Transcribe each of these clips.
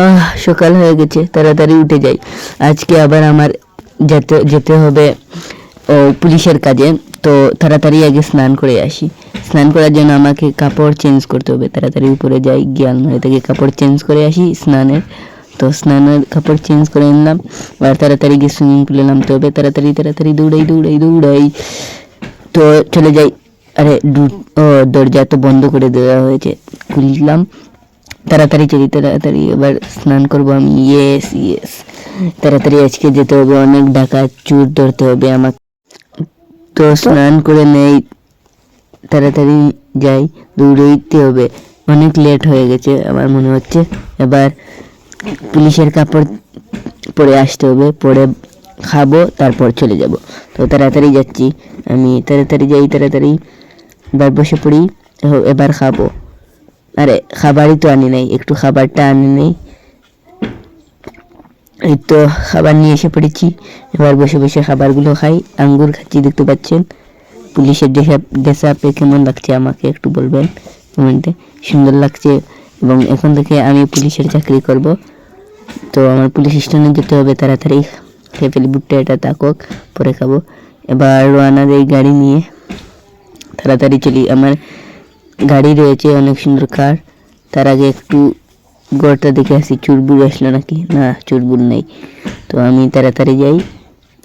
আহ, সকাল হয়ে গেছে, তাড়াতাড়ি উঠে যাই। আজকে আবার আমার যেতে যেতে হবে পুলিশের কাজে। তো তাড়াতাড়ি আগে স্নান করে আসি। স্নান করার জন্য আমাকে কাপড় চেঞ্জ করতে হবে। তাড়াতাড়ি উপরে যাই, গিয়ে আলমারি থেকে কাপড় চেঞ্জ করে আসি স্নানের। তো স্নানের কাপড় চেঞ্জ করে নিলাম। আর তাড়াতাড়ি গিয়ে সুইমিং পুলে নামতে হবে। তাড়াতাড়ি তাড়াতাড়ি দৌড়াই দৌড়াই দৌড়াই। তো চলে যাই। আরে দরজা তো বন্ধ করে দেওয়া হয়েছে। খুললাম। তাড়াতাড়ি চলি তাড়াতাড়ি এবার স্নান করব আমি। ইয়েস ইয়েস তাড়াতাড়ি আজকে যেতে হবে, অনেক ডাকাত, চুর ধরতে হবে আমাকে। তো স্নান করে নেই, তাড়াতাড়ি যাই দৌড়াইতে হবে। অনেক লেট হয়ে গেছে, আমার মনে হচ্ছে। এবার পুলিশের কাপড় পরে আসতে হবে, পরে খাব, তারপর চলে যাব। তো তাড়াতাড়ি যাচ্ছি, আমি তাড়াতাড়ি যাই, তাড়াতাড়ি এবার বসে পড়ি, এবার খাব। আরে, খাবারই তো আনি নাই, একটু খাবারটা আনি নেই। এই তো খাবার নিয়ে এসে পড়েছি। এবার বসে বসে খাবারগুলো খাই। আঙ্গুর খাচ্ছি, দেখতে পাচ্ছেন? পুলিশের ড্রেস ড্রেস আপে কেমন লাগছে আমাকে একটু বলবেন? কমেন্টে। সুন্দর লাগছে এবং এখন থেকে আমি পুলিশের চাকরি করব। তো আমার পুলিশ স্টেশনে যেতে হবে, তাড়াতাড়ি। খেয়ে ফেলি বুটটা এটা তাকক, পরে খাব। এবার রোয়ানা দেই গাড়ি নিয়ে। তাড়াতাড়ি চলি। আমার গাড়ি রয়েছে, অনেক সুন্দর কার তার আগে একটু গড়টা দেখে আসি, চুরবুর আসলো নাকি? না, চুরবুর নেই। তো আমি তাড়াতাড়ি যাই।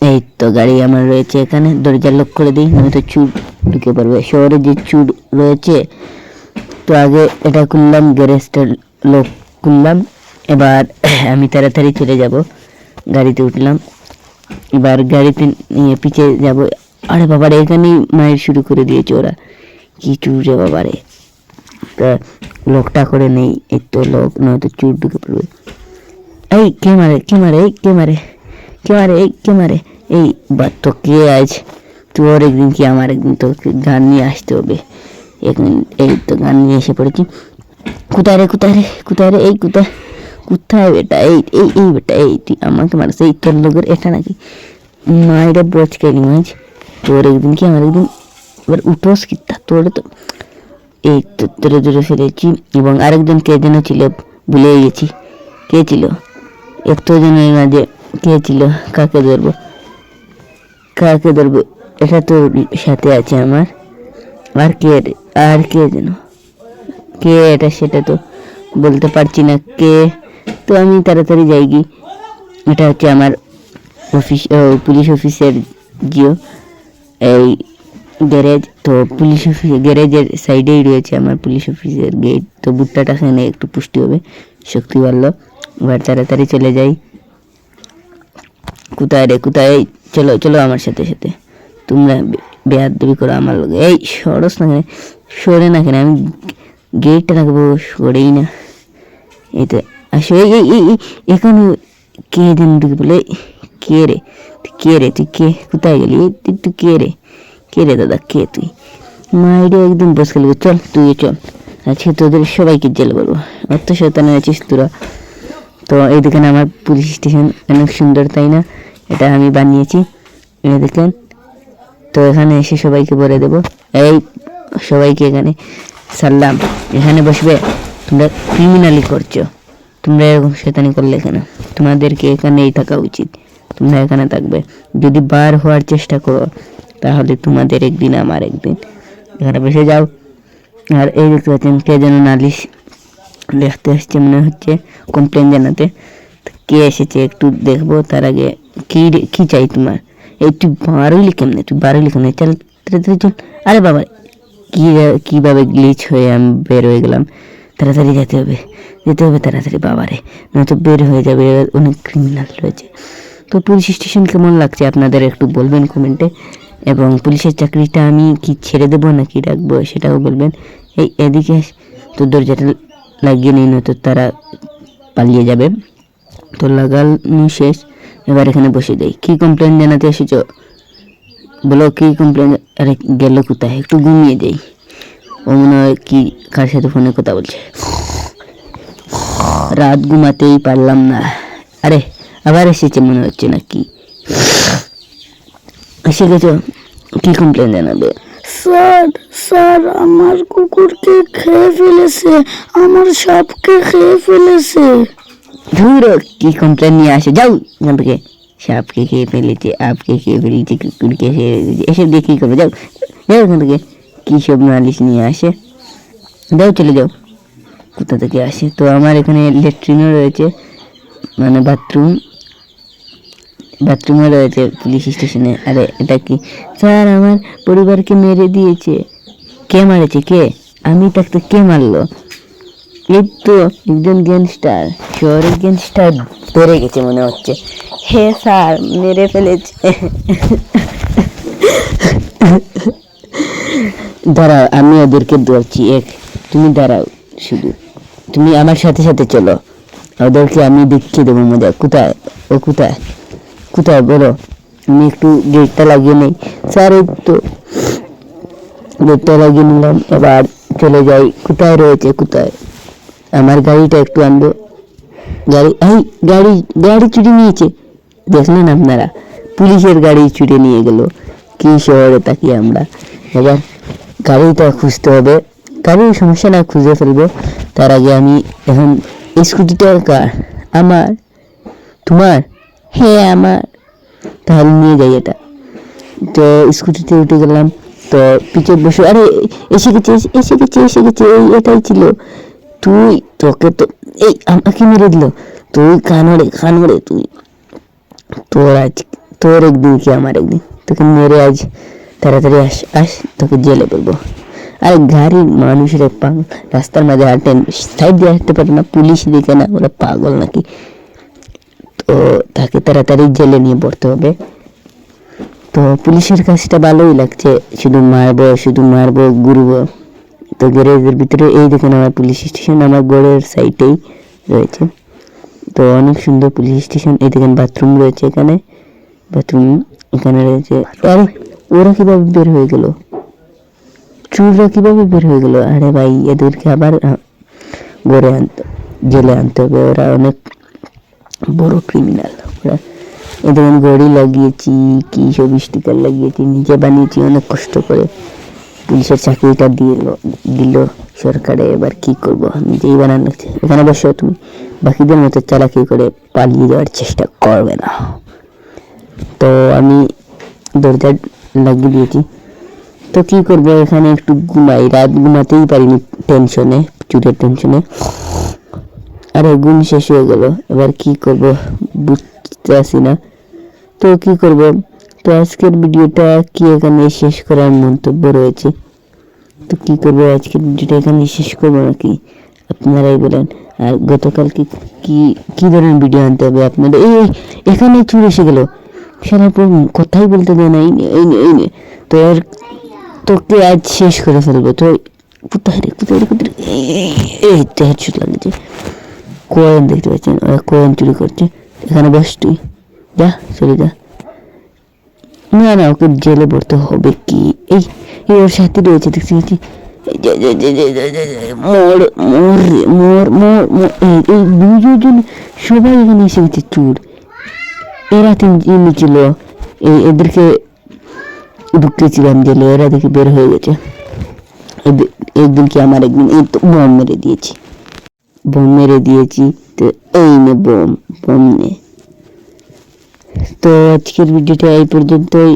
এই তো গাড়ি আমার রয়েছে এখানে, দরজা লক করে দিই নয়তো চুর ঢুকে পড়বে। শহরে যে চুর রয়েছে, তো আগে এটা খুললাম গ্যারেজটা লক খুললাম। এবার আমি তাড়াতাড়ি চলে যাব। গাড়িতে উঠলাম। এবার গাড়িতে নিয়ে পিছে যাব। আরে বাবারে, এখানেই মায়ের শুরু করে দিয়েছে ওরা। কি চুর বাবারে। তা লোকটা করে নেই, এই তো লোক, নয়তো চুর ঢুকে পড়বে। এই কে মারে কে মারে, এই কে মারে কে মারে, এই কে মারে, এই বা তো কে আজ? তোর একদিন কি আমার একদিন তো গান নিয়ে আসতে হবে? একদিন এই তো গান নিয়ে এসে পড়েছি। কোথায় রে কোথায় রে কোথায় রে, এই কোথায়? কোথায় বেটা, এই এই এই বেটা, এই, তুই আমাকে মারছে এই তোর লোকের এটা নাকি? মায়েরা বচ খেলি মাছ তোর একদিন কি আমার একদিন এবার কি তোর তো। এই ধরে ধরে ফেলেছি এবং আরেকজন কে যেন ছিল ভুলে গেছি। কে ছিল? একটু জনের মাঝে কে ছিল? কাকে ধরবো? কাকে ধরবো? এটা তো সাথে আছে আমার। আর কে আর কে যেন? কে এটা সেটা তো বলতে পারছি না। কে? তো আমি তাড়াতাড়ি যাই গি। এটা হচ্ছে আমার অফিস পুলিশ অফিসের জিও। এই গ্যারেজ তো পুলিশ অফিস গ্যারেজের সাইডেই রয়েছে আমার পুলিশ অফিসের গেট তো বুটটাটা খেয়ে একটু পুষ্টি হবে শক্তি বাড়লো। এবার তাড়াতাড়ি চলে যাই। কোথায় রে কোথায়? চলো চলো আমার সাথে সাথে। তোমরা বেহাত দেবী করো আমার লোক। এই সরস না কেন? সরে না কেন? আমি গেটটা রাখব সরেই না। এই তো আসো এই এই, এখানে কে দিন ঢুকে বলে কে রে? তুই কে রে? তুই কে? কোথায় গেলি? তুই তুই কে রে? কে রে দাদা, কে তুই? মাইরে একদম বস খেলব চল তুই চল। আজকে তোদের সবাইকে জেল বলব অত শতানে আছিস তোরা। তো এই দেখেন আমার পুলিশ স্টেশন অনেক সুন্দর, তাই না? এটা আমি বানিয়েছি। এই দেখেন তো এখানে এসে সবাইকে বলে দেব। এই সবাইকে এখানে সারলাম এখানে বসবে। তোমরা ক্রিমিনালি করছ। তোমরা এরকম শৈতানি করলে কেন? তোমাদেরকে এখানেই থাকা উচিত। তোমরা এখানে থাকবে। যদি বার হওয়ার চেষ্টা করো তাহলে তোমাদের একদিন, আমার একদিন। এখানে বসে যাও। আর এই দেখতে পাচ্ছেন কে যেন নালিশ দেখতে আসছে, মনে হচ্ছে কমপ্লেন জানাতে। কে এসেছে একটু দেখব, তার আগে কি কি চাই তোমার? এই তুই বারোইলি কেমনে? তুই বারোইলি কেমনে? চল, তাড়াতাড়ি চল। আরে বাবা, কি কীভাবে গ্লিচ হয়ে আমি বের হয়ে গেলাম? তাড়াতাড়ি যেতে হবে যেতে হবে তাড়াতাড়ি বাবারে নয়তো বের হয়ে যাবে অনেক ক্রিমিনাল রয়েছে। তো পুলিশ স্টেশন কেমন লাগছে? আপনাদের একটু বলবেন কমেন্টে এবং পুলিশের চাকরিটা আমি কি ছেড়ে দেবো নাকি রাখব সেটাও বলবেন। এই এদিকে তো দরজাটা লাগিয়ে নিন তো তারা পালিয়ে যাবে। তো লাগানো শেষ, এবার এখানে বসে যাই। কি কমপ্লেন জানাতে এসেছ? বলো কি কমপ্লেন আরে গেল কোথায়? একটু ঘুমিয়ে যাই। ও মনে হয় কি কার সাথে ফোনে কথা বলছে। রাত ঘুমাতেই পারলাম না। আরে আবার এসেছে মনে হচ্ছে না গেছো কি কমপ্লেন জানাবে? স্যার স্যার আমার কুকুরকে খেয়ে ফেলেছে। আমার সাপকে খেয়ে ফেলেছে। ধুরো কি কমপ্লেন নিয়ে আসে? যাও এখান থেকে সাপকে খেয়ে ফেলেছে আপকে খেয়ে ফেলেছে কুকুরকে খেয়ে ফেলেছে। এসব দিয়ে কী করবে? যাও যাও এখান থেকে কী সব নালিশ নিয়ে আসে? যাও চলে যাও। কোথা থেকে আসে? তো আমার এখানে ল্যাট্রিনও রয়েছে মানে বাথরুম বাথরুমও রয়েছে পুলিশ স্টেশনে। আরে, এটা কি? স্যার, আমার পরিবারকে মেরে দিয়েছে। কে মারেছে? কে? আমি তাকে কে মারলো? এই তো একজন গ্যাংস্টার শহরের গ্যাংস্টার বেড়ে গেছে মনে হচ্ছে। হে স্যার, মেরে ফেলেছে। দাঁড়াও, আমি ওদেরকে ধরছি। এক, তুমি দাঁড়াও শুধু। তুমি আমার সাথে সাথে চলো। ওদেরকে আমি দেখিয়ে দেবো মজা। কোথায়? ও কোথায়? কোথায় বলো আমি একটু গেটটা লাগিয়ে নেই। স্যার, এই তো গেটটা লাগিয়ে নিলাম। এবার চলে যাই। কোথায় রয়েছে, কোথায়? আমার গাড়িটা একটু আনব। গাড়ি, এই গাড়ি গাড়ি চুরি নিয়েছে। দেখলেন আপনারা? পুলিশের গাড়ি চুরি নিয়ে গেল। কি শহরে থাকি আমরা? এবার গাড়িটা খুঁজতে হবে। গাড়ির সমস্যা না, খুঁজে ফেলব। তার আগে আমি এখন স্কুটিটা কার? আমার? তোমার? হ্যাঁ আমার। তাহলে নিয়ে যাই এটা। তো স্কুটিতে উঠে গেলাম, তো পিছে বসে, আরে, এসে গেছে এসে- গেছে এসে গেছে এই, এটাই ছিল। তুই তোকে তো, এই, আমাকে মেরে দিল। তুই কানড়ে কানড়ে তুই। তোর আজ, তোর একদিন কি আমার একদিন? তোকে মেরে আজ তাড়াতাড়ি আস আস, তোকে জেলে বলব আরে গাড়ি মানুষের পাগল, রাস্তার মাঝে হাঁটেন সাইড দিয়ে হাঁটতে পারে না, পুলিশ দেখে না, ওরা পাগল নাকি? তো তাকে তাড়াতাড়ি জেলে নিয়ে পড়তে হবে। তো পুলিশের কাজটা ভালোই লাগছে, শুধু মারবো শুধু মারবো, ঘুরবো। তো গ্যারেজের ভিতরে এই দেখেন আমার পুলিশ স্টেশন, আমার গড়ের সাইডেই রয়েছে। তো অনেক সুন্দর পুলিশ স্টেশন, এই দেখেন বাথরুম রয়েছে এখানে। বাথরুম এখানে রয়েছে। আরে, ওরা কীভাবে বের হয়ে গেল? চুররা কীভাবে বের হয়ে গেল? আরে ভাই, এদেরকে আবার গড়ে আনতে, জেলে আনতে হবে। ওরা অনেক বড় ক্রিমিনাল ওরা এদের আমি ঘড়ি লাগিয়েছি, কি সব স্টিকার লাগিয়েছি, নিজে বানিয়েছি, অনেক কষ্ট করে। পুলিশের চাকরিটা দিল দিল সরকারে, এবার কি করব? নিজেই বানানো এখানে বসো তুমি। বাকিদের মতো চালাকি করে পালিয়ে যাওয়ার চেষ্টা করবে না। তো আমি দরজা লাগিয়ে দিয়েছি। তো কি করব? এখানে একটু ঘুমাই। রাত ঘুমাতেই পারিনি টেনশনে চুরের টেনশনে আরে ঘুম শেষ হয়ে গেল এবার কি করব বুঝতে আসি না তো কি করব তো আজকের ভিডিওটা কি এখানে শেষ করার মন্তব্য রয়েছে তো কি করব আজকের ভিডিওটা এখানে শেষ করব নাকি আপনারাই বলেন আর গতকাল কি কি ধরনের ভিডিও আনতে হবে আপনাদের এই এখানে চুর এসে গেল সারা পর কথাই বলতে দেয় না এই এই। তো আর তোকে আজ শেষ করে ফেলব তো কোথায় রে কোথায় রে কোথায়? এই- তো হেডশট লাগছে কোয়েন দেখতে পাচ্ছেন ওরা কোয়েন চুরি করছে। এখানে বস তুই। যা, চলে যা। না না, ওকে জেলে পড়তে হবে কি? এই এই ওর সাথে রয়েছে এই এই দুজন সবাই এখানে এসে গেছে চুর। এরা তিন ছিল। এই, এদেরকে ঢুকতেছিলাম জেলে, এরা দেখে বের হয়ে গেছে। একদিন কি আমার একদিন এই তো বোম মেরে দিয়েছি। বোম মেরে দিয়েছি তো এই নে বোম বোম নে। তো আজকের ভিডিওটা এই পর্যন্তই।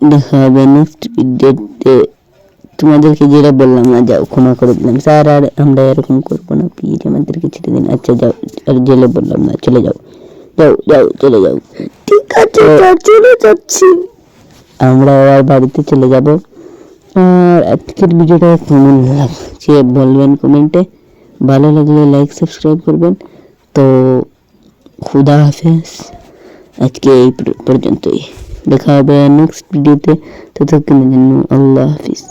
দেখা হবে নেক্সট ভিডিওতে। তোমাদেরকে যেটা বললাম না যাও ক্ষমা করে দিলাম। স্যার আর আমরা এরকম করব না প্লিজ আমাদেরকে ছেড়ে দিন। আচ্ছা যাও আর জেলে বললাম না চলে যাও। যাও যাও চলে যাও। ঠিক আছে চলে যাচ্ছি। আমরা আবার বাড়িতে চলে যাব। আর আজকের ভিডিওটা কেমন লাগছে বলবেন কমেন্টে। ভালো লাগলে লাইক সাবস্ক্রাইব করবেন। তো খুদা হাফেজ। আজকে এই পর্যন্তই। দেখা হবে নেক্সট ভিডিওতে ততক্ষণের জন্য আল্লাহ হাফিজ।